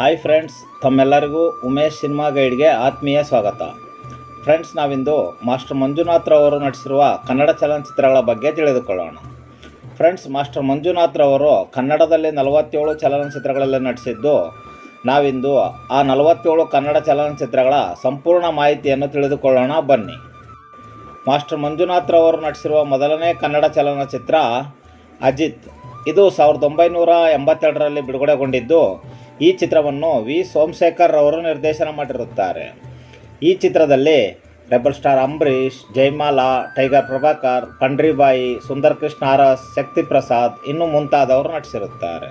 Hi friends ತಮ್ಮೆಲ್ಲರಿಗೂ Umesh cinema ಗೈಡ್ಗೆ ಆತ್ಮೀಯ ಸ್ವಾಗತ. ಫ್ರೆಂಡ್ಸ್ ನಾವಿಂದು ಮಾಸ್ಟರ್ ಮಂಜುನಾಥ್ರವರು ನಟಿಸಿರುವ ಕನ್ನಡ ಚಲನಚಿತ್ರಗಳ ಬಗ್ಗೆ ತಿಳಿದುಕೊಳ್ಳೋಣ. ಫ್ರೆಂಡ್ಸ್ ಮಾಸ್ಟರ್ ಮಂಜುನಾಥ್ರವರು ಕನ್ನಡದಲ್ಲಿ ನಲವತ್ತೇಳು ಚಲನಚಿತ್ರಗಳಲ್ಲಿ ನಟಿಸಿದ್ದು, ನಾವಿಂದು ಆ ನಲವತ್ತೇಳು ಕನ್ನಡ ಚಲನಚಿತ್ರಗಳ ಸಂಪೂರ್ಣ ಮಾಹಿತಿಯನ್ನು ತಿಳಿದುಕೊಳ್ಳೋಣ, ಬನ್ನಿ. ಮಾಸ್ಟರ್ ಮಂಜುನಾಥ್ರವರು ನಟಿಸಿರುವ ಮೊದಲನೇ ಕನ್ನಡ ಚಲನಚಿತ್ರ ಅಜಿತ್. ಇದು ಸಾವಿರದ ಒಂಬೈನೂರ ಎಂಬತ್ತೆರಡರಲ್ಲಿ ಬಿಡುಗಡೆಗೊಂಡಿದ್ದು ಈ ಚಿತ್ರವನ್ನು ವಿ. ಸೋಮಶೇಖರ್ ಅವರು ನಿರ್ದೇಶನ ಮಾಡಿರುತ್ತಾರೆ. ಈ ಚಿತ್ರದಲ್ಲಿ rebel star Ambareesh, Jayamala, Tiger Prabhakar, Pandaribai Sundar Krishna Urs Shakti Prasad ಇನ್ನು ಮುಂತಾದವರು ನಟಿಸಿರುತ್ತಾರೆ.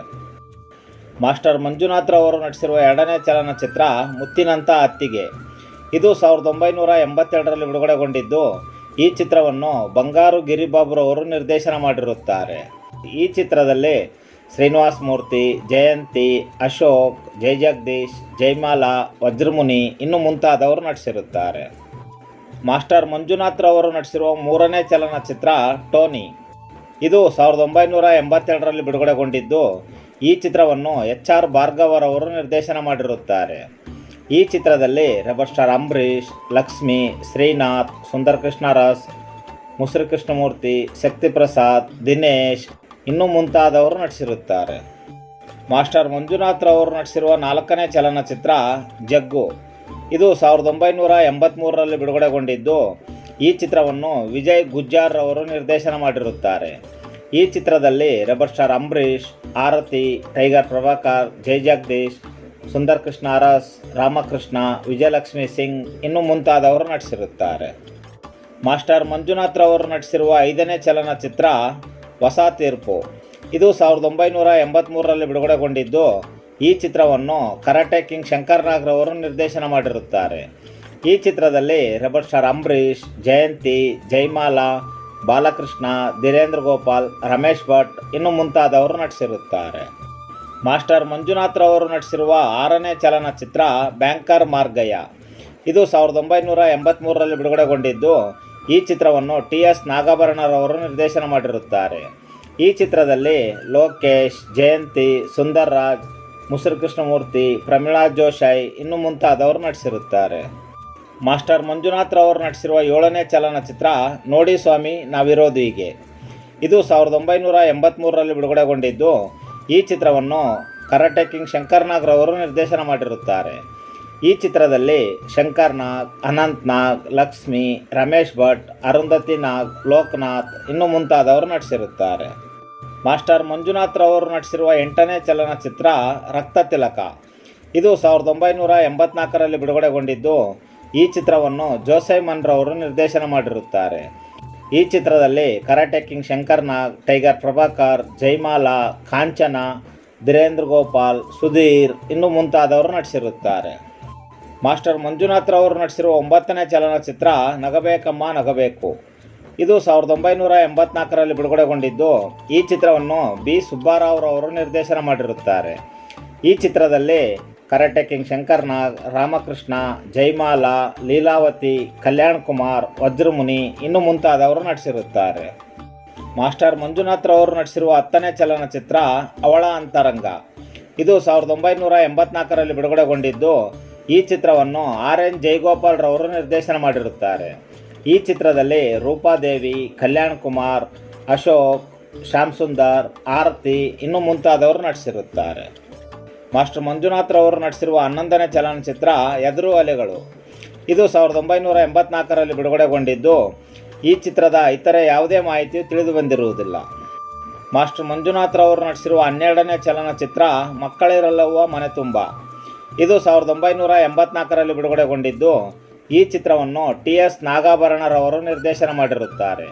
ಮಾಸ್ಟರ್ ಮಂಜುನಾಥ್ರವರು ನಟಿಸಿರುವ ಎರಡನೇ ಚಲನಚಿತ್ರ ಮುತ್ತಿನಂಥ ಅತ್ತಿಗೆ ಇದು ಸಾವಿರದ ಒಂಬೈನೂರ ಎಂಬತ್ತೆರಡರಲ್ಲಿ ಬಿಡುಗಡೆಗೊಂಡಿದ್ದು, ಈ ಚಿತ್ರವನ್ನು ಬಂಗಾರು ಗಿರಿಬಾಬುರವರು ನಿರ್ದೇಶನ ಮಾಡಿರುತ್ತಾರೆ. ಈ ಚಿತ್ರದಲ್ಲಿ ಶ್ರೀನಿವಾಸ್ ಮೂರ್ತಿ ಜಯಂತಿ, ಅಶೋಕ್, ಜೈ ಜಗದೀಶ್, ಜಯಮಾಲಾ, ವಜ್ರಮುನಿ ಇನ್ನು ಮುಂತಾದವರು ನಟಿಸಿರುತ್ತಾರೆ. ಮಾಸ್ಟರ್ ಮಂಜುನಾಥ್ರವರು ನಟಿಸಿರುವ ಮೂರನೇ ಚಲನಚಿತ್ರ ಟೋನಿ. ಇದು ಸಾವಿರದ ಒಂಬೈನೂರ ಎಂಬತ್ತೆರಡರಲ್ಲಿ ಬಿಡುಗಡೆಗೊಂಡಿದ್ದು, ಈ ಚಿತ್ರವನ್ನು ಎಚ್ ಆರ್ ಭಾರ್ಗವರವರು ನಿರ್ದೇಶನ ಮಾಡಿರುತ್ತಾರೆ. ಈ ಚಿತ್ರದಲ್ಲಿ ರೆಬರ್ ಸ್ಟಾರ್ ಅಂಬರೀಷ್, ಲಕ್ಷ್ಮಿ, ಶ್ರೀನಾಥ್ ಸುಂದರ್ ಕೃಷ್ಣರಸ್ ಮುಸುರಿ ಕೃಷ್ಣಮೂರ್ತಿ ಶಕ್ತಿ ಪ್ರಸಾದ್ ದಿನೇಶ್ ಇನ್ನು ಮುಂತಾದವರು ನಟಿಸಿರುತ್ತಾರೆ. ಮಾಸ್ಟರ್ ಮಂಜುನಾಥ್ರವರು ನಟಿಸಿರುವ ನಾಲ್ಕನೇ ಚಲನಚಿತ್ರ ಜಗ್ಗು. ಇದು ಸಾವಿರದ ಒಂಬೈನೂರ ಎಂಬತ್ತ್ಮೂರರಲ್ಲಿ ಬಿಡುಗಡೆಗೊಂಡಿದ್ದು, ಈ ಚಿತ್ರವನ್ನು ವಿಜಯ್ ಗುಜ್ಜಾರ್ ಅವರು ನಿರ್ದೇಶನ ಮಾಡಿರುತ್ತಾರೆ. ಈ ಚಿತ್ರದಲ್ಲಿ rebel star Ambareesh, Aarathi, Tiger Prabhakar, Jai Jagadish, Sundar Krishna Urs, Ramakrishna, Vijayalakshmi Singh ಇನ್ನು ಮುಂತಾದವರು ನಟಿಸಿರುತ್ತಾರೆ. ಮಾಸ್ಟರ್ ಮಂಜುನಾಥ್ರವರು ನಟಿಸಿರುವ ಐದನೇ ಚಲನಚಿತ್ರ ಹೊಸ ತೀರ್ಪು. ಇದು ಸಾವಿರದ ಒಂಬೈನೂರ ಎಂಬತ್ತ್ಮೂರರಲ್ಲಿ ಬಿಡುಗಡೆಗೊಂಡಿದ್ದು, ಈ ಚಿತ್ರವನ್ನು ಕರಾಟೆ ಕಿಂಗ್ ಶಂಕರ್ ನಾಗ್ರವರು ನಿರ್ದೇಶನ ಮಾಡಿರುತ್ತಾರೆ. ಈ ಚಿತ್ರದಲ್ಲಿ ರೆಬರ್ ಸ್ಟಾರ್ ಅಂಬರೀಷ್, ಜಯಂತಿ ಜೈಮಾಲಾ ಬಾಲಕೃಷ್ಣ, ಧೀರೇಂದ್ರ ಗೋಪಾಲ್, ರಮೇಶ್ ಭಟ್ ಇನ್ನು ಮುಂತಾದವರು ನಟಿಸಿರುತ್ತಾರೆ. ಮಾಸ್ಟರ್ ಮಂಜುನಾಥ್ರವರು ನಟಿಸಿರುವ ಆರನೇ ಚಲನಚಿತ್ರ ಬ್ಯಾಂಕರ್ ಮಾರ್ಗಯ್ಯ. ಇದು ಸಾವಿರದ ಒಂಬೈನೂರ ಎಂಬತ್ತ್ಮೂರರಲ್ಲಿ ಬಿಡುಗಡೆಗೊಂಡಿದ್ದು ಈ ಚಿತ್ರವನ್ನು ಟಿ ಎಸ್ ನಾಗಾಭರಣರವರು ನಿರ್ದೇಶನ ಮಾಡಿರುತ್ತಾರೆ. ಈ ಚಿತ್ರದಲ್ಲಿ ಲೋಕೇಶ್, ಜಯಂತಿ ಸುಂದರ್ ರಾಜ್ ಮುಸುರು ಕೃಷ್ಣಮೂರ್ತಿ ಪ್ರಮೀಳಾ ಜೋಶಾಯಿ ಇನ್ನು ಮುಂತಾದವರು ನಟಿಸಿರುತ್ತಾರೆ. ಮಾಸ್ಟರ್ ಮಂಜುನಾಥ್ರವರು ನಟಿಸಿರುವ ಏಳನೇ ಚಲನಚಿತ್ರ ನೋಡಿ ಸ್ವಾಮಿ, ನಾವಿರೋದು ಹೀಗೆ. ಇದು ಸಾವಿರದ ಒಂಬೈನೂರ ಎಂಬತ್ತ್ಮೂರರಲ್ಲಿ ಬಿಡುಗಡೆಗೊಂಡಿದ್ದು ಈ ಚಿತ್ರವನ್ನು ಕರಾಟೆ ಕಿಂಗ್ ಶಂಕರ್ ನಿರ್ದೇಶನ ಮಾಡಿರುತ್ತಾರೆ. ಈ ಚಿತ್ರದಲ್ಲಿ ಶಂಕರ್ ನಾಗ್, ಅನಂತ್ ನಾಗ್, ಲಕ್ಷ್ಮಿ, ರಮೇಶ್ ಭಟ್, ಅರುಂಧತಿ ನಾಗ್, ಲೋಕನಾಥ್ ಇನ್ನು ಮುಂತಾದವರು ನಟಿಸಿರುತ್ತಾರೆ. ಮಾಸ್ಟರ್ ಮಂಜುನಾಥ್ ರವರು ನಟಿಸಿರುವ ಎಂಟನೇ ಚಲನಚಿತ್ರ ರಕ್ತ ತಿಲಕ. ಇದು ಸಾವಿರದ ಒಂಬೈನೂರ ಎಂಬತ್ನಾಲ್ಕರಲ್ಲಿ ಬಿಡುಗಡೆಗೊಂಡಿದ್ದು, ಈ ಚಿತ್ರವನ್ನು ಜೋಸೈ ಮನ್ರವರು ನಿರ್ದೇಶನ ಮಾಡಿರುತ್ತಾರೆ. ಈ ಚಿತ್ರದಲ್ಲಿ karate king Shankar Nag, Tiger Prabhakar Jayamala Kanchana, Dheerendra Gopal, Sudheer ಇನ್ನು ಮುಂತಾದವರು ನಟಿಸಿರುತ್ತಾರೆ. ಮಾಸ್ಟರ್ ಮಂಜುನಾಥ್ರವರು ನಟಿಸಿರುವ ಒಂಬತ್ತನೇ ಚಲನಚಿತ್ರ ನಗಬೇಕಮ್ಮ ನಗಬೇಕು. ಇದು ಸಾವಿರದ ಒಂಬೈನೂರ ಎಂಬತ್ನಾಲ್ಕರಲ್ಲಿ ಬಿಡುಗಡೆಗೊಂಡಿದ್ದು, ಈ ಚಿತ್ರವನ್ನು ಬಿ. ಸುಬ್ಬಾರಾವ್ರವರು ನಿರ್ದೇಶನ ಮಾಡಿರುತ್ತಾರೆ. ಈ ಚಿತ್ರದಲ್ಲಿ ಕರಾಟೆ ಕಿಂಗ್ ರಾಮಕೃಷ್ಣ ಜೈಮಾಲಾ ಲೀಲಾವತಿ, ಕಲ್ಯಾಣ್ ಕುಮಾರ್, ವಜ್ರಮುನಿ ಇನ್ನು ಮುಂತಾದವರು ನಟಿಸಿರುತ್ತಾರೆ. ಮಾಸ್ಟರ್ ಮಂಜುನಾಥ್ರವರು ನಟಿಸಿರುವ ಹತ್ತನೇ ಚಲನಚಿತ್ರ ಅವಳ ಅಂತರಂಗ. ಇದು ಸಾವಿರದ ಒಂಬೈನೂರ ಎಂಬತ್ನಾಲ್ಕರಲ್ಲಿ ಬಿಡುಗಡೆಗೊಂಡಿದ್ದು ಈ ಚಿತ್ರವನ್ನು ಆರ್ ಎನ್ ಜೈಗೋಪಾಲ್ ರವರು ನಿರ್ದೇಶನ ಮಾಡಿರುತ್ತಾರೆ. ಈ ಚಿತ್ರದಲ್ಲಿ ರೂಪಾದೇವಿ, ಕಲ್ಯಾಣ್ ಕುಮಾರ್, ಅಶೋಕ್, ಶ್ಯಾಮ್ ಸುಂದರ್, ಆರತಿ ಇನ್ನು ಮುಂತಾದವರು ನಟಿಸಿರುತ್ತಾರೆ. ಮಾಸ್ಟರ್ ಮಂಜುನಾಥ್ ರವರು ನಟಿಸಿರುವ ಹನ್ನೊಂದನೇ ಚಲನಚಿತ್ರ ಎದುರು ಅಲೆಗಳು. ಇದು ಸಾವಿರದ ಒಂಬೈನೂರ ಎಂಬತ್ನಾಲ್ಕರಲ್ಲಿ ಬಿಡುಗಡೆಗೊಂಡಿದ್ದು, ಈ ಚಿತ್ರದ ಇತರೆ ಯಾವುದೇ ಮಾಹಿತಿಯು ತಿಳಿದು ಬಂದಿರುವುದಿಲ್ಲ. ಮಾಸ್ಟರ್ ಮಂಜುನಾಥ್ ರವರು ನಟಿಸಿರುವ ಹನ್ನೆರಡನೇ ಚಲನಚಿತ್ರ ಮಕ್ಕಳಿರಲ್ಲವ ಮನೆ ತುಂಬ. ಇದು ಸಾವಿರದ ಒಂಬೈನೂರ ಎಂಬತ್ನಾಲ್ಕರಲ್ಲಿ ಬಿಡುಗಡೆಗೊಂಡಿದ್ದು ಈ ಚಿತ್ರವನ್ನು ಟಿ ಎಸ್ ನಾಗಾಭರಣರವರು ನಿರ್ದೇಶನ ಮಾಡಿರುತ್ತಾರೆ.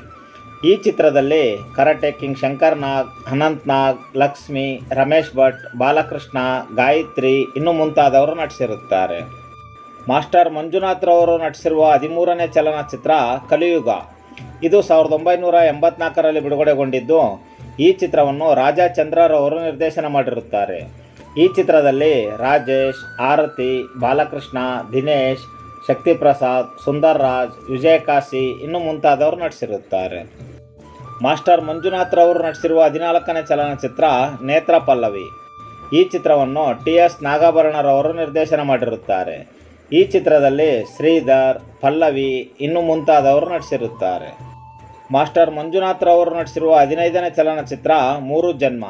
ಈ ಚಿತ್ರದಲ್ಲಿ ಕರಾಟೆ ಕಿಂಗ್ ಶಂಕರ್ ನಾಗ್, ಅನಂತ್ ನಾಗ್, ಲಕ್ಷ್ಮಿ, ರಮೇಶ್ ಭಟ್, ಬಾಲಕೃಷ್ಣ, ಗಾಯತ್ರಿ ಇನ್ನು ಮುಂತಾದವರು ನಟಿಸಿರುತ್ತಾರೆ. ಮಾಸ್ಟರ್ ಮಂಜುನಾಥ್ರವರು ನಟಿಸಿರುವ ಹದಿಮೂರನೇ ಚಲನಚಿತ್ರ ಕಲಿಯುಗ. ಇದು ಸಾವಿರದ ಒಂಬೈನೂರ ಎಂಬತ್ನಾಲ್ಕರಲ್ಲಿ ಬಿಡುಗಡೆಗೊಂಡಿದ್ದು ಈ ಚಿತ್ರವನ್ನು ರಾಜಾ ಚಂದ್ರರವರು ನಿರ್ದೇಶನ ಮಾಡಿರುತ್ತಾರೆ. ಈ ಚಿತ್ರದಲ್ಲಿ ರಾಜೇಶ್, ಆರತಿ, ಬಾಲಕೃಷ್ಣ, ದಿನೇಶ್ ಶಕ್ತಿ ಪ್ರಸಾದ್ ಸುಂದರ್ ರಾಜ್ ವಿಜಯಕಾಶಿ ಇನ್ನು ಮುಂತಾದವರು ನಟಿಸಿರುತ್ತಾರೆ. ಮಾಸ್ಟರ್ ಮಂಜುನಾಥ್ರವರು ನಟಿಸಿರುವ ಹದಿನಾಲ್ಕನೇ ಚಲನಚಿತ್ರ ನೇತ್ರ ಪಲ್ಲವಿ. ಈ ಚಿತ್ರವನ್ನು ಟಿ ಎಸ್ ನಾಗಾಭರಣರವರು ನಿರ್ದೇಶನ ಮಾಡಿರುತ್ತಾರೆ. ಈ ಚಿತ್ರದಲ್ಲಿ ಶ್ರೀಧರ್, ಪಲ್ಲವಿ ಇನ್ನು ಮುಂತಾದವರು ನಟಿಸಿರುತ್ತಾರೆ. ಮಾಸ್ಟರ್ ಮಂಜುನಾಥ್ರವರು ನಟಿಸಿರುವ ಹದಿನೈದನೇ ಚಲನಚಿತ್ರ ಮೂರು ಜನ್ಮ.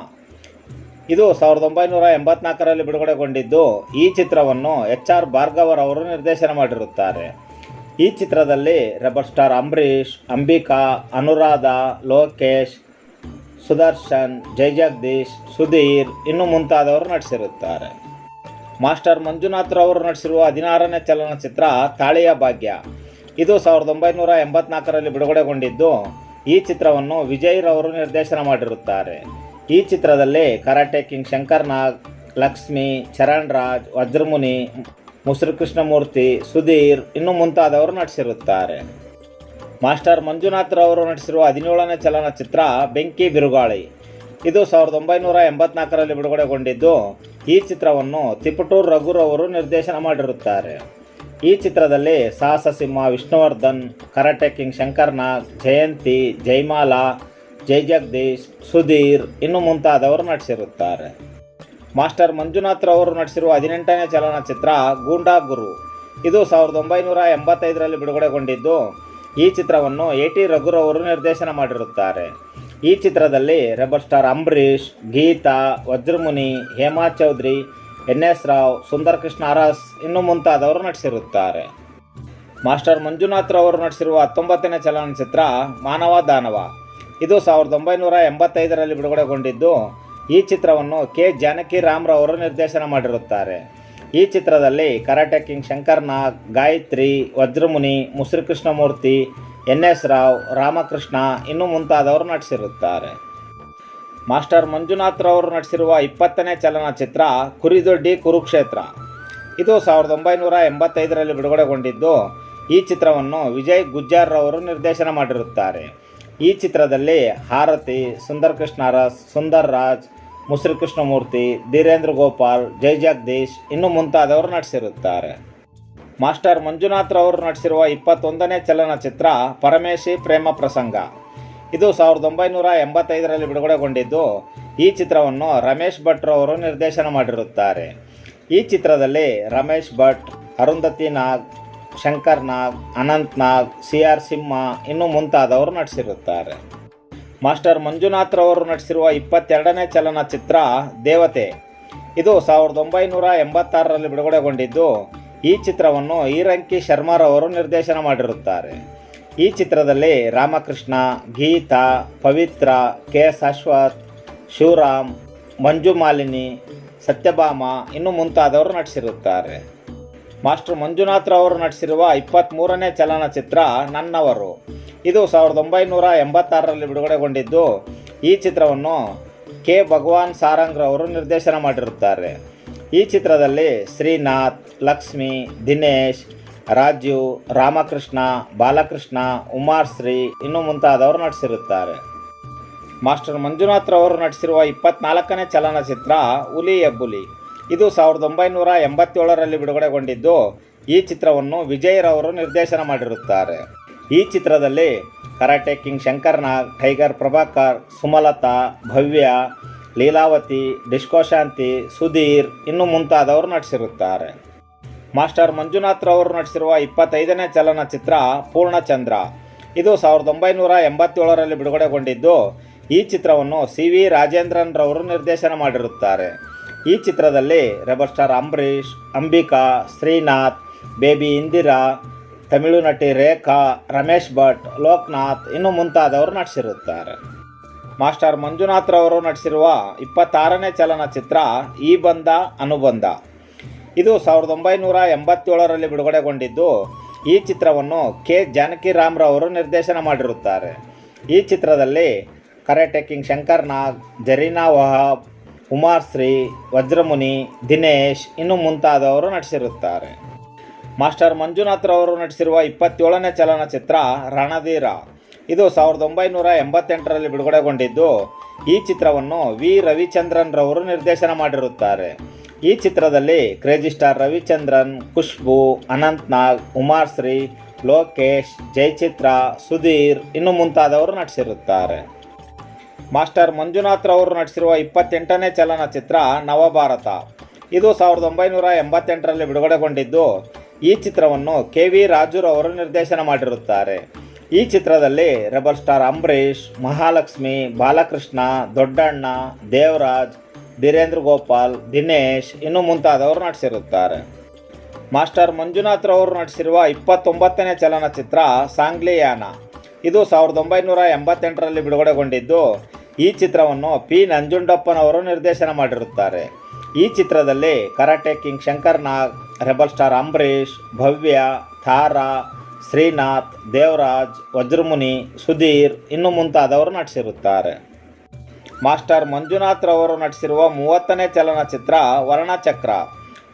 ಇದು ಸಾವಿರದ ಒಂಬೈನೂರ ಎಂಬತ್ನಾಲ್ಕರಲ್ಲಿ ಬಿಡುಗಡೆಗೊಂಡಿದ್ದು ಈ ಚಿತ್ರವನ್ನು ಎಚ್ ಆರ್ ಭಾರ್ಗವರವರು ನಿರ್ದೇಶನ ಮಾಡಿರುತ್ತಾರೆ. ಈ ಚಿತ್ರದಲ್ಲಿ ರೆಬರ್ ಸ್ಟಾರ್ ಅಂಬರೀಷ್, ಅಂಬಿಕಾ, ಅನುರಾಧ, ಲೋಕೇಶ್, ಸುದರ್ಶನ್ ಜೈಜಗದೀಶ್ ಸುಧೀರ್ ಇನ್ನು ಮುಂತಾದವರು ನಟಿಸಿರುತ್ತಾರೆ. ಮಾಸ್ಟರ್ ಮಂಜುನಾಥ್ರವರು ನಟಿಸಿರುವ ಹದಿನಾರನೇ ಚಲನಚಿತ್ರ ತಾಳಿಯ ಭಾಗ್ಯ. ಇದು ಸಾವಿರದ ಒಂಬೈನೂರ ಎಂಬತ್ನಾಲ್ಕರಲ್ಲಿ ಬಿಡುಗಡೆಗೊಂಡಿದ್ದು ಈ ಚಿತ್ರವನ್ನು ವಿಜಯ್ ರವರು ನಿರ್ದೇಶನ ಮಾಡಿರುತ್ತಾರೆ. ಈ ಚಿತ್ರದಲ್ಲಿ ಕರಾಟೆ ಕಿಂಗ್ ಶಂಕರ್ ನಾಗ್ ಲಕ್ಷ್ಮಿ ಚರಣ್ ರಾಜ್ ವಜ್ರಮುನಿ ಮುಸುರು ಕೃಷ್ಣಮೂರ್ತಿ ಸುಧೀರ್ ಇನ್ನು ಮುಂತಾದವರು ನಟಿಸಿರುತ್ತಾರೆ. ಮಾಸ್ಟರ್ ಮಂಜುನಾಥ್ರವರು ನಟಿಸಿರುವ ಹದಿನೇಳನೇ ಚಲನಚಿತ್ರ ಬೆಂಕಿ ಬಿರುಗಾಳಿ. ಇದು ಸಾವಿರದ ಒಂಬೈನೂರ ಎಂಬತ್ನಾಲ್ಕರಲ್ಲಿ ಬಿಡುಗಡೆಗೊಂಡಿದ್ದು, ಈ ಚಿತ್ರವನ್ನು ತಿಪಟೂರ್ ರಘುರವರು ನಿರ್ದೇಶನ ಮಾಡಿರುತ್ತಾರೆ. ಈ ಚಿತ್ರದಲ್ಲಿ ಸಾಹಸ ಸಿಂಹ ವಿಷ್ಣುವರ್ಧನ್, ಕರಾಟೆ ಕಿಂಗ್ ಶಂಕರ್ ನಾಗ್ ಜಯಂತಿ ಜೈಮಾಲಾ ಜೈ ಜಗದೀಶ್, ಸುಧೀರ್ ಇನ್ನು ಮುಂತಾದವರು ನಟಿಸಿರುತ್ತಾರೆ. ಮಾಸ್ಟರ್ ಮಂಜುನಾಥ್ರವರು ನಟಿಸಿರುವ ಹದಿನೆಂಟನೇ ಚಲನಚಿತ್ರ ಗೂಂಡಾ ಗುರು. ಇದು ಸಾವಿರದ ಒಂಬೈನೂರ ಎಂಬತ್ತೈದರಲ್ಲಿ ಬಿಡುಗಡೆಗೊಂಡಿದ್ದು, ಈ ಚಿತ್ರವನ್ನು ಎ ಟಿ ರಘುರವರು ನಿರ್ದೇಶನ ಮಾಡಿರುತ್ತಾರೆ. ಈ ಚಿತ್ರದಲ್ಲಿ rebel star Ambareesh, Geetha, Vajramuni, Hema Chowdhary, N S Rao Sundar Krishna Urs ಇನ್ನು ಮುಂತಾದವರು ನಟಿಸಿರುತ್ತಾರೆ. ಮಾಸ್ಟರ್ ಮಂಜುನಾಥ್ರವರು ನಟಿಸಿರುವ ಹತ್ತೊಂಬತ್ತನೇ ಚಲನಚಿತ್ರ ಮಾನವ ದಾನವ. ಇದು ಸಾವಿರದ ಒಂಬೈನೂರ ಎಂಬತ್ತೈದರಲ್ಲಿ ಬಿಡುಗಡೆಗೊಂಡಿದ್ದು. ಈ ಚಿತ್ರವನ್ನು ಕೆ. ಜಾನಕಿ ರಾಮ್ರವರು ನಿರ್ದೇಶನ ಮಾಡಿರುತ್ತಾರೆ. ಈ ಚಿತ್ರದಲ್ಲಿ karate king Shankar Nag, Gayatri, Vajramuni Musuri Krishnamurthy N S Rao, Ramakrishna ಇನ್ನು ಮುಂತಾದವರು ನಟಿಸಿರುತ್ತಾರೆ. ಮಾಸ್ಟರ್ ಮಂಜುನಾಥ್ರವರು ನಟಿಸಿರುವ ಇಪ್ಪತ್ತನೇ ಚಲನಚಿತ್ರ ಕುರಿದೊಡ್ಡಿ ಕುರುಕ್ಷೇತ್ರ. ಇದು ಸಾವಿರದ ಒಂಬೈನೂರ ಎಂಬತ್ತೈದರಲ್ಲಿ ಬಿಡುಗಡೆಗೊಂಡಿದ್ದು. ಈ ಚಿತ್ರವನ್ನು ವಿಜಯ್ ಗುಜ್ಜಾರ್ ರವರು ನಿರ್ದೇಶನ ಮಾಡಿರುತ್ತಾರೆ. ಈ ಚಿತ್ರದಲ್ಲಿ ಹಾರತಿ ಸುಂದರ್ ಕೃಷ್ಣ ಅರಸ್ ಸುಂದರ್ ರಾಜ್ ಮುಸುರು ಕೃಷ್ಣಮೂರ್ತಿ ಧೀರೇಂದ್ರ ಗೋಪಾಲ್, ಜೈ ಜಗದೀಶ್ ಇನ್ನು ಮುಂತಾದವರು ನಟಿಸಿರುತ್ತಾರೆ. ಮಾಸ್ಟರ್ ಮಂಜುನಾಥ್ರವರು ನಟಿಸಿರುವ ಇಪ್ಪತ್ತೊಂದನೇ ಚಲನಚಿತ್ರ ಪರಮೇಶಿ ಪ್ರೇಮ ಪ್ರಸಂಗ. ಇದು ಸಾವಿರದ ಒಂಬೈನೂರ ಎಂಬತ್ತೈದರಲ್ಲಿ ಬಿಡುಗಡೆಗೊಂಡಿದ್ದು, ಈ ಚಿತ್ರವನ್ನು ರಮೇಶ್ ಭಟ್ರವರು ನಿರ್ದೇಶನ ಮಾಡಿರುತ್ತಾರೆ. ಈ ಚಿತ್ರದಲ್ಲಿ ರಮೇಶ್ ಭಟ್, ಅರುಂಧತಿ ನಾಗ್ ಶಂಕರ್ ನಾಗ್ ಅನಂತ್ ನಾಗ್ ಸಿ ಆರ್ ಸಿಂಹ ಇನ್ನು ಮುಂತಾದವರು ನಟಿಸಿರುತ್ತಾರೆ. ಮಾಸ್ಟರ್ ಮಂಜುನಾಥ್ರವರು ನಟಿಸಿರುವ ಇಪ್ಪತ್ತೆರಡನೇ ಚಲನಚಿತ್ರ ದೇವತೆ. ಇದು ಸಾವಿರದ ಒಂಬೈನೂರ ಎಂಬತ್ತಾರರಲ್ಲಿ ಬಿಡುಗಡೆಗೊಂಡಿದ್ದು, ಈ ಚಿತ್ರವನ್ನು ಈರಂಕಿ ಶರ್ಮಾರವರು ನಿರ್ದೇಶನ ಮಾಡಿರುತ್ತಾರೆ. ಈ ಚಿತ್ರದಲ್ಲಿ ರಾಮಕೃಷ್ಣ, ಗೀತಾ, ಪವಿತ್ರ ಕೆ ಎಸ್ ಅಶ್ವಥ್, ಶಿವರಾಮ್, ಮಂಜು ಮಾಲಿನಿ, ಸತ್ಯಭಾಮ ಇನ್ನು ಮುಂತಾದವರು ನಟಿಸಿರುತ್ತಾರೆ. ಮಾಸ್ಟರ್ ಮಂಜುನಾಥ್ರವರು ನಟಿಸಿರುವ ಇಪ್ಪತ್ತ್ಮೂರನೇ ಚಲನಚಿತ್ರ ನನ್ನವರು. ಇದು ಸಾವಿರದ ಒಂಬೈನೂರ ಎಂಬತ್ತಾರರಲ್ಲಿ ಬಿಡುಗಡೆಗೊಂಡಿದ್ದು, ಈ ಚಿತ್ರವನ್ನು ಕೆ ಭಗವಾನ್ ಸಾರಂಗ್ರವರು ನಿರ್ದೇಶನ ಮಾಡಿರುತ್ತಾರೆ. ಈ ಚಿತ್ರದಲ್ಲಿ ಶ್ರೀನಾಥ್, ಲಕ್ಷ್ಮಿ, ದಿನೇಶ್, ರಾಜು, ರಾಮಕೃಷ್ಣ, ಬಾಲಕೃಷ್ಣ, ಉಮಾಶ್ರೀ ಇನ್ನು ಮುಂತಾದವರು ನಟಿಸಿರುತ್ತಾರೆ. ಮಾಸ್ಟರ್ ಮಂಜುನಾಥ್ರವರು ನಟಿಸಿರುವ ಇಪ್ಪತ್ನಾಲ್ಕನೇ ಚಲನಚಿತ್ರ ಹುಲಿ ಎಬ್ಬುಲಿ. ಇದು ಸಾವಿರದ ಒಂಬೈನೂರ ಎಂಬತ್ತೇಳರಲ್ಲಿ ಬಿಡುಗಡೆಗೊಂಡಿದ್ದು ಈ ಚಿತ್ರವನ್ನು ವಿಜಯರವರು ನಿರ್ದೇಶನ ಮಾಡಿರುತ್ತಾರೆ. ಈ ಚಿತ್ರದಲ್ಲಿ karate king Shankar Nag Tiger, Prabhakar, Sumalatha, Bhavya, Leelavathi, disco Shanti, Sudheer ಇನ್ನು ಮುಂತಾದವರು ನಟಿಸಿರುತ್ತಾರೆ. ಮಾಸ್ಟರ್ ಮಂಜುನಾಥ್ರವರು ನಟಿಸಿರುವ ಇಪ್ಪತ್ತೈದನೇ ಚಲನಚಿತ್ರ ಪೂರ್ಣಚಂದ್ರ. ಇದು ಸಾವಿರದ ಒಂಬೈನೂರ ಎಂಬತ್ತೇಳರಲ್ಲಿ ಬಿಡುಗಡೆಗೊಂಡಿದ್ದು ಈ ಚಿತ್ರವನ್ನು ಸಿ ವಿ ರಾಜೇಂದ್ರನ್ ರವರು ನಿರ್ದೇಶನ ಮಾಡಿರುತ್ತಾರೆ. ಈ ಚಿತ್ರದಲ್ಲಿ rebel star Ambareesh, Ambika, Srinath, baby Indira, Tamil ನಟಿ ರೇಖಾ, ರಮೇಶ್ ಭಟ್, ಲೋಕ್ನಾಥ್ ಇನ್ನು ಮುಂತಾದವರು ನಟಿಸಿರುತ್ತಾರೆ. ಮಾಸ್ಟರ್ ಮಂಜುನಾಥ್ರವರು ನಟಿಸಿರುವ ಇಪ್ಪತ್ತಾರನೇ ಚಲನಚಿತ್ರ ಈ ಬಂದ ಅನುಬಂಧ ಇದು ಸಾವಿರದ ಒಂಬೈನೂರ ಎಂಬತ್ತೇಳರಲ್ಲಿ ಬಿಡುಗಡೆಗೊಂಡಿದ್ದು ಈ ಚಿತ್ರವನ್ನು ಕೆ. ಜಾನಕಿ ರಾಮ್ರವರು ನಿರ್ದೇಶನ ಮಾಡಿರುತ್ತಾರೆ. ಈ ಚಿತ್ರದಲ್ಲಿ ಕರೆ ಕಿಂಗ್ ಶಂಕರ್ ನಾಗ್, ಜರೀನಾ ವಹಾಬ್ ಉಮಾರ್ಶ್ರೀ ವಜ್ರಮುನಿ, ದಿನೇಶ್ ಇನ್ನು ಮುಂತಾದವರು ನಟಿಸಿರುತ್ತಾರೆ. ಮಾಸ್ಟರ್ ಮಂಜುನಾಥ್ರವರು ನಟಿಸಿರುವ ಇಪ್ಪತ್ತೇಳನೇ ಚಲನಚಿತ್ರ ರಣಧೀರ. ಇದು ಸಾವಿರದ ಒಂಬೈನೂರ ಎಂಬತ್ತೆಂಟರಲ್ಲಿ ಬಿಡುಗಡೆಗೊಂಡಿದ್ದು, ಈ ಚಿತ್ರವನ್ನು ವಿ. ರವಿಚಂದ್ರನ್ ರವರು ನಿರ್ದೇಶನ ಮಾಡಿರುತ್ತಾರೆ. ಈ ಚಿತ್ರದಲ್ಲಿ ಕ್ರೇಜಿ ಸ್ಟಾರ್ ರವಿಚಂದ್ರನ್, ಖುಷ್ಬು, ಅನಂತ್ ನಾಗ್ ಲೋಕೇಶ್, ಜಯಚಿತ್ರ, ಸುಧೀರ್ ಇನ್ನು ಮುಂತಾದವರು ನಟಿಸಿರುತ್ತಾರೆ. ಮಾಸ್ಟರ್ ಮಂಜುನಾಥ್ ರವರು ನಟಿಸಿರುವ ಇಪ್ಪತ್ತೆಂಟನೇ ಚಲನಚಿತ್ರ ನವಭಾರತ. ಇದು ಸಾವಿರದ ಒಂಬೈನೂರ ಎಂಬತ್ತೆಂಟರಲ್ಲಿ ಬಿಡುಗಡೆಗೊಂಡಿದ್ದು, ಈ ಚಿತ್ರವನ್ನು ಕೆ ವಿ ರಾಜುರವರು ನಿರ್ದೇಶನ ಮಾಡಿರುತ್ತಾರೆ. ಈ ಚಿತ್ರದಲ್ಲಿ ರೆಬಲ್ ಸ್ಟಾರ್ ಅಂಬರೀಷ್, ಮಹಾಲಕ್ಷ್ಮಿ, ಬಾಲಕೃಷ್ಣ, ದೊಡ್ಡಣ್ಣ, ದೇವರಾಜ್, ಧೀರೇಂದ್ರ ಗೋಪಾಲ್, ದಿನೇಶ್ ಇನ್ನು ಮುಂತಾದವರು ನಟಿಸಿರುತ್ತಾರೆ. ಮಾಸ್ಟರ್ ಮಂಜುನಾಥ್ ರವರು ನಟಿಸಿರುವ ಇಪ್ಪತ್ತೊಂಬತ್ತನೇ ಚಲನಚಿತ್ರ ಸಾಂಗ್ಲಿಯಾನ. ಇದು ಸಾವಿರದ ಒಂಬೈನೂರ ಎಂಬತ್ತೆಂಟರಲ್ಲಿ ಬಿಡುಗಡೆಗೊಂಡಿದ್ದು, ಈ ಚಿತ್ರವನ್ನು ಪಿ. ನಂಜುಂಡಪ್ಪನವರು ನಿರ್ದೇಶನ ಮಾಡಿರುತ್ತಾರೆ. ಈ ಚಿತ್ರದಲ್ಲಿ karate king Shankar Nag rebel star Ambareesh, Bhavya Tara Srinath, Devaraj, Vajramuni, Sudheer ಇನ್ನು ಮುಂತಾದವರು ನಟಿಸಿರುತ್ತಾರೆ. ಮಾಸ್ಟರ್ ಮಂಜುನಾಥ್ ರವರು ನಟಿಸಿರುವ ಮೂವತ್ತನೇ ಚಲನಚಿತ್ರ ವರ್ಣಚಕ್ರ.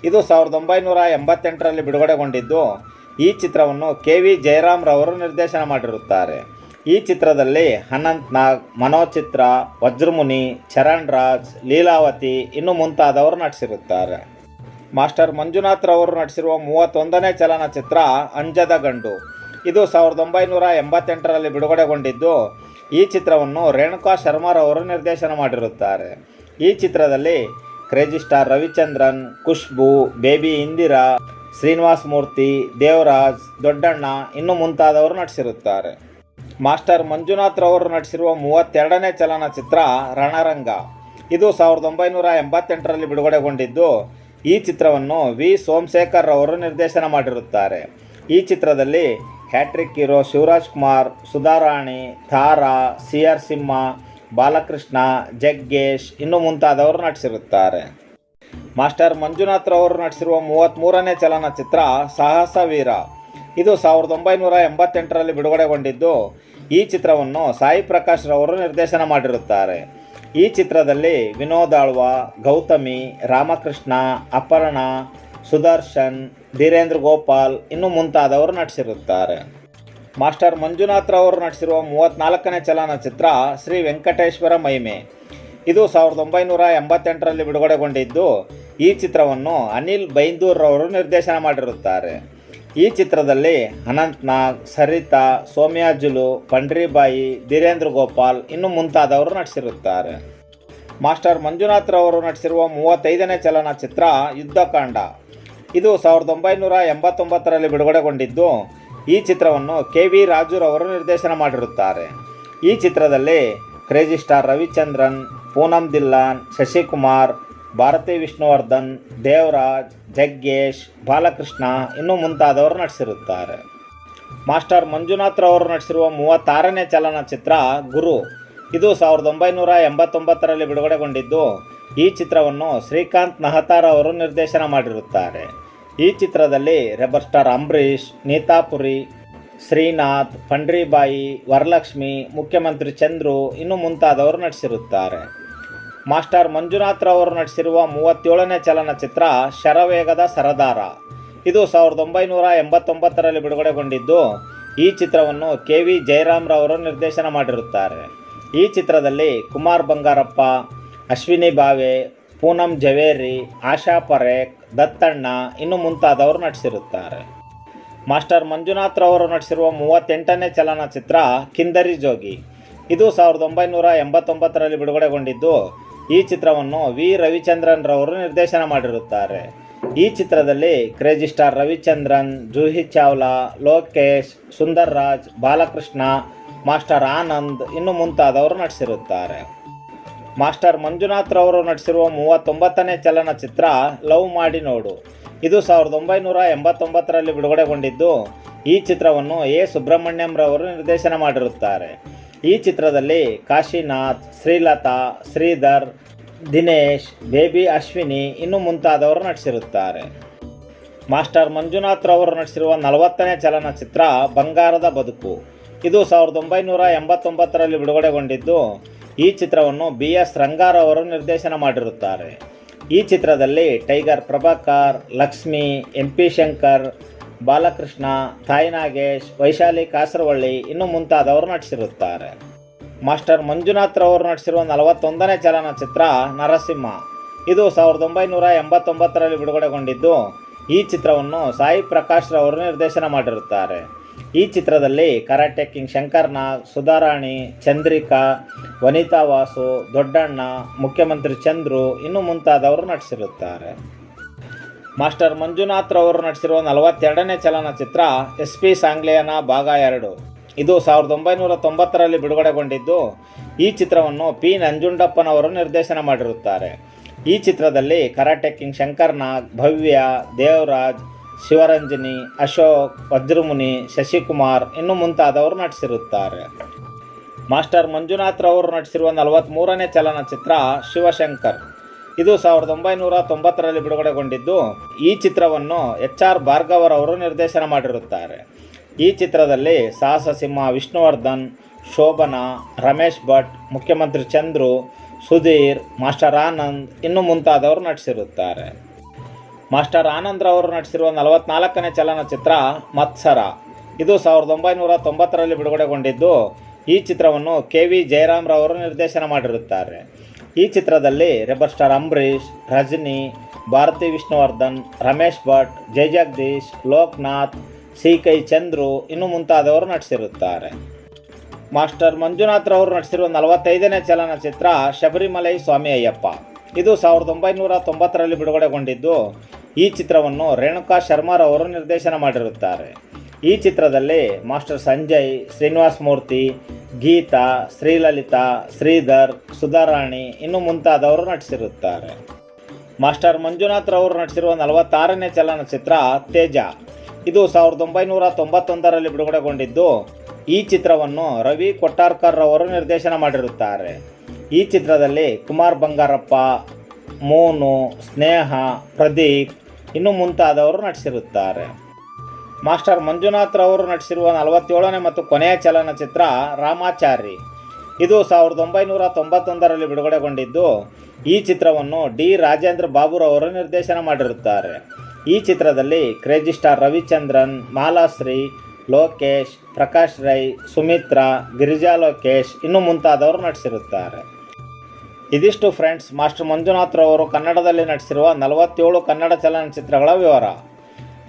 ಇದು ಸಾವಿರದ ಒಂಬೈನೂರ ಎಂಬತ್ತೆಂಟರಲ್ಲಿ ಬಿಡುಗಡೆಗೊಂಡಿದ್ದು ಈ ಚಿತ್ರವನ್ನು ಕೆ ವಿ ಜಯರಾಮ್ ರವರು ನಿರ್ದೇಶನ ಮಾಡಿರುತ್ತಾರೆ. ಈ ಚಿತ್ರದಲ್ಲಿ ಅನಂತ್ ನಾಗ್, ಮನೋಚಿತ್ರ, ವಜ್ರಮುನಿ ಚರಣ್ ರಾಜ್ ಲೀಲಾವತಿ ಇನ್ನು ಮುಂತಾದವರು ನಟಿಸಿರುತ್ತಾರೆ. ಮಾಸ್ಟರ್ ಮಂಜುನಾಥ್ ರವರು ನಟಿಸಿರುವ ಮೂವತ್ತೊಂದನೇ ಚಲನಚಿತ್ರ ಅಂಜದ ಗಂಡು. ಇದು ಸಾವಿರದ ಒಂಬೈನೂರ ಎಂಬತ್ತೆಂಟರಲ್ಲಿ ಬಿಡುಗಡೆಗೊಂಡಿದ್ದು, ಈ ಚಿತ್ರವನ್ನು ರೇಣುಕಾ ಶರ್ಮಾರವರು ನಿರ್ದೇಶನ ಮಾಡಿರುತ್ತಾರೆ. ಈ ಚಿತ್ರದಲ್ಲಿ crazy star Ravichandran, Khushbu, baby Indira Srinivas Murthy Devaraj, Doddanna ಇನ್ನು ಮುಂತಾದವರು ನಟಿಸಿರುತ್ತಾರೆ. ಮಾಸ್ಟರ್ ಮಂಜುನಾಥ್ ರವರು ನಟಿಸಿರುವ ಮೂವತ್ತೆರಡನೇ ಚಲನಚಿತ್ರ ರಣರಂಗ. ಇದು ಸಾವಿರದ ಒಂಬೈನೂರ ಎಂಬತ್ತೆಂಟರಲ್ಲಿ ಬಿಡುಗಡೆಗೊಂಡಿದ್ದು, ಈ ಚಿತ್ರವನ್ನು ವಿ. ಸೋಮಶೇಖರ್ ರವರು ನಿರ್ದೇಶನ ಮಾಡಿರುತ್ತಾರೆ. ಈ ಚಿತ್ರದಲ್ಲಿ hat-trick hero Shivaraj Kumar, Sudharani, Tara, C R Simha, Balakrishna, Jaggesh ಇನ್ನು ಮುಂತಾದವರು ನಟಿಸಿರುತ್ತಾರೆ. ಮಾಸ್ಟರ್ ಮಂಜುನಾಥ್ ರವರು ನಟಿಸಿರುವ ಮೂವತ್ತ್ಮೂರನೇ ಚಲನಚಿತ್ರ ಸಾಹಸ ವೀರ. ಇದು ಸಾವಿರದ ಒಂಬೈನೂರ ಎಂಬತ್ತೆಂಟರಲ್ಲಿ ಬಿಡುಗಡೆಗೊಂಡಿದ್ದು, ಈ ಚಿತ್ರವನ್ನು ಸಾಯಿ ಪ್ರಕಾಶ್ ರವರು ನಿರ್ದೇಶನ ಮಾಡಿರುತ್ತಾರೆ. ಈ ಚಿತ್ರದಲ್ಲಿ ವಿನೋದ್ ಆಳ್ವ, ಗೌತಮಿ, ರಾಮಕೃಷ್ಣ, ಅಪರ್ಣ, ಸುದರ್ಶನ್, ಧೀರೇಂದ್ರ ಗೋಪಾಲ್ ಇನ್ನು ಮುಂತಾದವರು ನಟಿಸಿರುತ್ತಾರೆ. ಮಾಸ್ಟರ್ ಮಂಜುನಾಥ್ ರವರು ನಟಿಸಿರುವ ಮೂವತ್ತ್ನಾಲ್ಕನೇ ಚಲನಚಿತ್ರ ಶ್ರೀ ವೆಂಕಟೇಶ್ವರ ಮಹಿಮೆ. ಇದು ಸಾವಿರದ ಒಂಬೈನೂರ ಎಂಬತ್ತೆಂಟರಲ್ಲಿ ಬಿಡುಗಡೆಗೊಂಡಿದ್ದು ಈ ಚಿತ್ರವನ್ನು ಅನಿಲ್ ಬೈಂದೂರ್ ರವರು ನಿರ್ದೇಶನ ಮಾಡಿರುತ್ತಾರೆ. ಈ ಚಿತ್ರದಲ್ಲಿ ಅನಂತ್ ನಾಗ್ ಸರಿತಾ ಸೋಮ್ಯಾಜುಲು ಪಂಡ್ರಿಬಾಯಿ, ಧೀರೇಂದ್ರ ಗೋಪಾಲ್ ಇನ್ನು ಮುಂತಾದವರು ನಟಿಸಿರುತ್ತಾರೆ. ಮಾಸ್ಟರ್ ಮಂಜುನಾಥ್ ರವರು ನಟಿಸಿರುವ ಮೂವತ್ತೈದನೇ ಚಲನಚಿತ್ರ ಯುದ್ಧಕಾಂಡ. ಇದು ಸಾವಿರದ ಒಂಬೈನೂರ ಎಂಬತ್ತೊಂಬತ್ತರಲ್ಲಿ ಬಿಡುಗಡೆಗೊಂಡಿದ್ದು, ಈ ಚಿತ್ರವನ್ನು ಕೆ ವಿ ರಾಜುರವರು ನಿರ್ದೇಶನ ಮಾಡಿರುತ್ತಾರೆ. ಈ ಚಿತ್ರದಲ್ಲಿ ಕ್ರೇಜಿ ಸ್ಟಾರ್ ರವಿಚಂದ್ರನ್, ಪೂನಂ ದಿಲ್ಲಾನ್, ಶಶಿಕುಮಾರ್ ಭಾರತಿ ವಿಷ್ಣುವರ್ಧನ್, ದೇವರಾಜ್, ಜಗ್ಗೇಶ್, ಬಾಲಕೃಷ್ಣ ಇನ್ನೂ ಮುಂತಾದವರು ನಟಿಸಿರುತ್ತಾರೆ. ಮಾಸ್ಟರ್ ಮಂಜುನಾಥ್ ರವರು ನಟಿಸಿರುವ ಮೂವತ್ತಾರನೇ ಚಲನಚಿತ್ರ ಗುರು. ಇದು ಸಾವಿರದ ಒಂಬೈನೂರ ಎಂಬತ್ತೊಂಬತ್ತರಲ್ಲಿ ಬಿಡುಗಡೆಗೊಂಡಿದ್ದು, ಈ ಚಿತ್ರವನ್ನು ಶ್ರೀಕಾಂತ್ ನಹತಾರ್ ಅವರು ನಿರ್ದೇಶನ ಮಾಡಿರುತ್ತಾರೆ. ಈ ಚಿತ್ರದಲ್ಲಿ ರೆಬರ್ ಸ್ಟಾರ್ ಅಂಬರೀಷ್ ನೀತಾಪುರಿ ಶ್ರೀನಾಥ್, ಪಂಡ್ರಿಬಾಯಿ, ವರಲಕ್ಷ್ಮಿ, ಮುಖ್ಯಮಂತ್ರಿ ಚಂದ್ರು ಇನ್ನು ಮುಂತಾದವರು ನಟಿಸಿರುತ್ತಾರೆ. ಮಾಸ್ಟರ್ ಮಂಜುನಾಥ್ ಅವರು ನಟಿಸಿರುವ ಮೂವತ್ತೇಳನೇ ಚಲನಚಿತ್ರ ಶರವೇಗದ ಸರದಾರ. ಇದು ಸಾವಿರದ ಒಂಬೈನೂರ ಎಂಬತ್ತೊಂಬತ್ತರಲ್ಲಿ ಬಿಡುಗಡೆಗೊಂಡಿದ್ದು, ಈ ಚಿತ್ರವನ್ನು ಕೆ ವಿ ಜಯರಾಮ್ ರವರು ನಿರ್ದೇಶನ ಮಾಡಿರುತ್ತಾರೆ. ಈ ಚಿತ್ರದಲ್ಲಿ ಕುಮಾರ್ ಬಂಗಾರಪ್ಪ, ಅಶ್ವಿನಿ ಬಾವೆ, ಪೂನಂ ಜವೇರಿ, ಆಶಾ ಪರೇಖ್, ದತ್ತಣ್ಣ ಇನ್ನು ಮುಂತಾದವರು ನಟಿಸಿರುತ್ತಾರೆ. ಮಾಸ್ಟರ್ ಮಂಜುನಾಥ್ ರವರು ನಟಿಸಿರುವ ಮೂವತ್ತೆಂಟನೇ ಚಲನಚಿತ್ರ ಕಿಂದರಿ ಜೋಗಿ. ಇದು ಸಾವಿರದ ಒಂಬೈನೂರ ಎಂಬತ್ತೊಂಬತ್ತರಲ್ಲಿ ಬಿಡುಗಡೆಗೊಂಡಿದ್ದು ಈ ಚಿತ್ರವನ್ನು ವಿ. ರವಿಚಂದ್ರನ್ ರವರು ನಿರ್ದೇಶನ ಮಾಡಿರುತ್ತಾರೆ. ಈ ಚಿತ್ರದಲ್ಲಿ crazy star Ravichandran, Juhi Chawla, Lokesh Sundar Raj Balakrishna, master Anand ಇನ್ನು ಮುಂತಾದವರು ನಟಿಸಿರುತ್ತಾರೆ. ಮಾಸ್ಟರ್ ಮಂಜುನಾಥ್ ರವರು ನಟಿಸಿರುವ ಮೂವತ್ತೊಂಬತ್ತನೇ ಚಲನಚಿತ್ರ ಲವ್ ಮಾಡಿ ನೋಡು. ಇದು ಸಾವಿರದ ಒಂಬೈನೂರ ಎಂಬತ್ತೊಂಬತ್ತರಲ್ಲಿ ಬಿಡುಗಡೆಗೊಂಡಿದ್ದು. ಈ ಚಿತ್ರವನ್ನು ಎ. ಸುಬ್ರಹ್ಮಣ್ಯಂ ರವರು ನಿರ್ದೇಶನ ಮಾಡಿರುತ್ತಾರೆ. ಈ ಚಿತ್ರದಲ್ಲಿ ಕಾಶಿನಾಥ್, ಶ್ರೀಲತಾ, ಶ್ರೀಧರ್, ದಿನೇಶ್, ಬೇಬಿ ಅಶ್ವಿನಿ ಇನ್ನು ಮುಂತಾದವರು ನಟಿಸಿರುತ್ತಾರೆ. ಮಾಸ್ಟರ್ ಮಂಜುನಾಥ್ ರವರು ನಟಿಸಿರುವ ನಲವತ್ತನೇ ಚಲನಚಿತ್ರ ಬಂಗಾರದ ಬದುಕು. ಇದು ಸಾವಿರದ ಒಂಬೈನೂರ ಎಂಬತ್ತೊಂಬತ್ತರಲ್ಲಿ ಬಿಡುಗಡೆಗೊಂಡಿದ್ದು, ಈ ಚಿತ್ರವನ್ನು ಬಿ ಎಸ್ ರಂಗಾರವರು ನಿರ್ದೇಶನ ಮಾಡಿರುತ್ತಾರೆ. ಈ ಚಿತ್ರದಲ್ಲಿ Tiger Prabhakar, Lakshmi M P Shankar Balakrishna, Thayi Nagesh, Vaishali Kasaravalli ಇನ್ನು ಮುಂತಾದವರು ನಟಿಸಿರುತ್ತಾರೆ. ಮಾಸ್ಟರ್ ಮಂಜುನಾಥ್ ರವರು ನಟಿಸಿರುವ ನಲವತ್ತೊಂದನೇ ಚಲನಚಿತ್ರ ನರಸಿಂಹ. ಇದು ಸಾವಿರದ ಒಂಬೈನೂರ ಎಂಬತ್ತೊಂಬತ್ತರಲ್ಲಿ ಬಿಡುಗಡೆಗೊಂಡಿದ್ದು, ಈ ಚಿತ್ರವನ್ನು ಸಾಯಿ ಪ್ರಕಾಶ್ ರವರು ನಿರ್ದೇಶನ ಮಾಡಿರುತ್ತಾರೆ. ಈ ಚಿತ್ರದಲ್ಲಿ ಕರಾಟೆ ಕಿಂಗ್ ಶಂಕರ್ ಸುಧಾರಾಣಿ, ಚಂದ್ರಿಕಾ, ವನಿತಾ ವಾಸು, ದೊಡ್ಡಣ್ಣ, ಮುಖ್ಯಮಂತ್ರಿ ಚಂದ್ರು ಇನ್ನು ಮುಂತಾದವರು ನಟಿಸಿರುತ್ತಾರೆ. ಮಾಸ್ಟರ್ ಮಂಜುನಾಥ್ ರವರು ನಟಿಸಿರುವ ನಲವತ್ತೆರಡನೇ ಚಲನಚಿತ್ರ ಎಸ್ ಪಿ ಸಾಂಗ್ಲಿಯನ ಭಾಗ ಎರಡು. ಇದು ಸಾವಿರದ ಒಂಬೈನೂರ ತೊಂಬತ್ತರಲ್ಲಿ ಬಿಡುಗಡೆಗೊಂಡಿದ್ದು, ಈ ಚಿತ್ರವನ್ನು ಪಿ. ನಂಜುಂಡಪ್ಪನವರು ನಿರ್ದೇಶನ ಮಾಡಿರುತ್ತಾರೆ. ಈ ಚಿತ್ರದಲ್ಲಿ ಕರಾಟೆ ಕಿಂಗ್ ಶಂಕರ್ ನಾಗ್ ಭವ್ಯ, ದೇವರಾಜ್, ಶಿವರಂಜನಿ, ಅಶೋಕ್, ವಜ್ರಮುನಿ, ಶಶಿಕುಮಾರ್ ಇನ್ನು ಮುಂತಾದವರು ನಟಿಸಿರುತ್ತಾರೆ. ಮಾಸ್ಟರ್ ಮಂಜುನಾಥ್ ರವರು ನಟಿಸಿರುವ ನಲವತ್ತ್ಮೂರನೇ ಚಲನಚಿತ್ರ ಶಿವಶಂಕರ್. ಇದು ಸಾವಿರದ ಒಂಬೈನೂರ ತೊಂಬತ್ತರಲ್ಲಿ ಬಿಡುಗಡೆಗೊಂಡಿದ್ದು, ಈ ಚಿತ್ರವನ್ನು ಎಚ್ ಆರ್ ಭಾರ್ಗವರವರು ನಿರ್ದೇಶನ ಮಾಡಿರುತ್ತಾರೆ. ಈ ಚಿತ್ರದಲ್ಲಿ ಸಾಹಸ ಸಿಂಹ ವಿಷ್ಣುವರ್ಧನ್, ಶೋಭನಾ, ರಮೇಶ್ ಭಟ್, ಮುಖ್ಯಮಂತ್ರಿ ಚಂದ್ರು, ಸುಧೀರ್, ಮಾಸ್ಟರ್ ಆನಂದ್ ಇನ್ನು ಮುಂತಾದವರು ನಟಿಸಿರುತ್ತಾರೆ. ಮಾಸ್ಟರ್ ಆನಂದ್ ರವರು ನಟಿಸಿರುವ ನಲವತ್ನಾಲ್ಕನೇ ಚಲನಚಿತ್ರ ಮತ್ಸರ. ಇದು ಸಾವಿರದ ಒಂಬೈನೂರ ತೊಂಬತ್ತರಲ್ಲಿ ಬಿಡುಗಡೆಗೊಂಡಿದ್ದು, ಈ ಚಿತ್ರವನ್ನು ಕೆ ವಿ ಜಯರಾಮ್ರವರು ನಿರ್ದೇಶನ ಮಾಡಿರುತ್ತಾರೆ. ಈ ಚಿತ್ರದಲ್ಲಿ rebel star Ambareesh, Rajani, Bharathi Vishnuvardhan, Ramesh Bhat Jaijagadish Loknath C K Chandru ಇನ್ನು ಮುಂತಾದವರು ನಟಿಸಿರುತ್ತಾರೆ. ಮಾಸ್ಟರ್ ಮಂಜುನಾಥ್ ರವರು ನಟಿಸಿರುವ ನಲವತ್ತೈದನೇ ಚಲನಚಿತ್ರ ಶಬರಿಮಲೈ ಸ್ವಾಮಿ ಅಯ್ಯಪ್ಪ ಇದು ಸಾವಿರದ ಒಂಬೈನೂರ ತೊಂಬತ್ತರಲ್ಲಿ ಬಿಡುಗಡೆಗೊಂಡಿದ್ದು, ಈ ಚಿತ್ರವನ್ನು ರೇಣುಕಾ ಶರ್ಮಾರವರು ನಿರ್ದೇಶನ ಮಾಡಿರುತ್ತಾರೆ. ಈ ಚಿತ್ರದಲ್ಲಿ ಮಾಸ್ಟರ್ ಸಂಜಯ್, ಶ್ರೀನಿವಾಸ ಮೂರ್ತಿ, ಗೀತಾ, ಶ್ರೀಲಲಿತಾ, ಶ್ರೀಧರ್, ಸುಧಾರಾಣಿ ಇನ್ನು ಮುಂತಾದವರು ನಟಿಸಿರುತ್ತಾರೆ. ಮಾಸ್ಟರ್ ಮಂಜುನಾಥ್ ರವರು ನಟಿಸಿರುವ ನಲವತ್ತಾರನೇ ಚಲನಚಿತ್ರ ತೇಜ. ಇದು ಸಾವಿರದ ಒಂಬೈನೂರ ತೊಂಬತ್ತೊಂದರಲ್ಲಿ ಬಿಡುಗಡೆಗೊಂಡಿದ್ದು, ಈ ಚಿತ್ರವನ್ನು ರವಿ ಕೊಟ್ಟಾರ್ಕರ್ ರವರು ನಿರ್ದೇಶನ ಮಾಡಿರುತ್ತಾರೆ. ಈ ಚಿತ್ರದಲ್ಲಿ ಕುಮಾರ್ ಬಂಗಾರಪ್ಪ, ಮೋನು, ಸ್ನೇಹ, ಪ್ರದೀಪ್ ಇನ್ನು ಮುಂತಾದವರು ನಟಿಸಿರುತ್ತಾರೆ. ಮಾಸ್ಟರ್ ಮಂಜುನಾಥ್ ರವರು ನಟಿಸಿರುವ ನಲವತ್ತೇಳನೇ ಮತ್ತು ಕೊನೆಯ ಚಲನಚಿತ್ರ ರಾಮಾಚಾರಿ ಇದು ಸಾವಿರದ ಒಂಬೈನೂರ ತೊಂಬತ್ತೊಂದರಲ್ಲಿ ಬಿಡುಗಡೆಗೊಂಡಿದ್ದು, ಈ ಚಿತ್ರವನ್ನು ಡಿ. ರಾಜೇಂದ್ರ ಬಾಬುರವರು ನಿರ್ದೇಶನ ಮಾಡಿರುತ್ತಾರೆ. ಈ ಚಿತ್ರದಲ್ಲಿ ಕ್ರೇಜಿ ಸ್ಟಾರ್ ರವಿಚಂದ್ರನ್, ಮಾಲಾಶ್ರೀ, ಲೋಕೇಶ್, ಪ್ರಕಾಶ್ ರೈ, ಸುಮಿತ್ರಾ, ಗಿರಿಜಾ ಲೋಕೇಶ್ ಇನ್ನು ಮುಂತಾದವರು ನಟಿಸಿರುತ್ತಾರೆ. ಇದಿಷ್ಟು ಫ್ರೆಂಡ್ಸ್, ಮಾಸ್ಟರ್ ಮಂಜುನಾಥ್ ರವರು ಕನ್ನಡದಲ್ಲಿ ನಟಿಸಿರುವ ನಲವತ್ತೇಳು ಕನ್ನಡ ಚಲನಚಿತ್ರಗಳ ವಿವರ.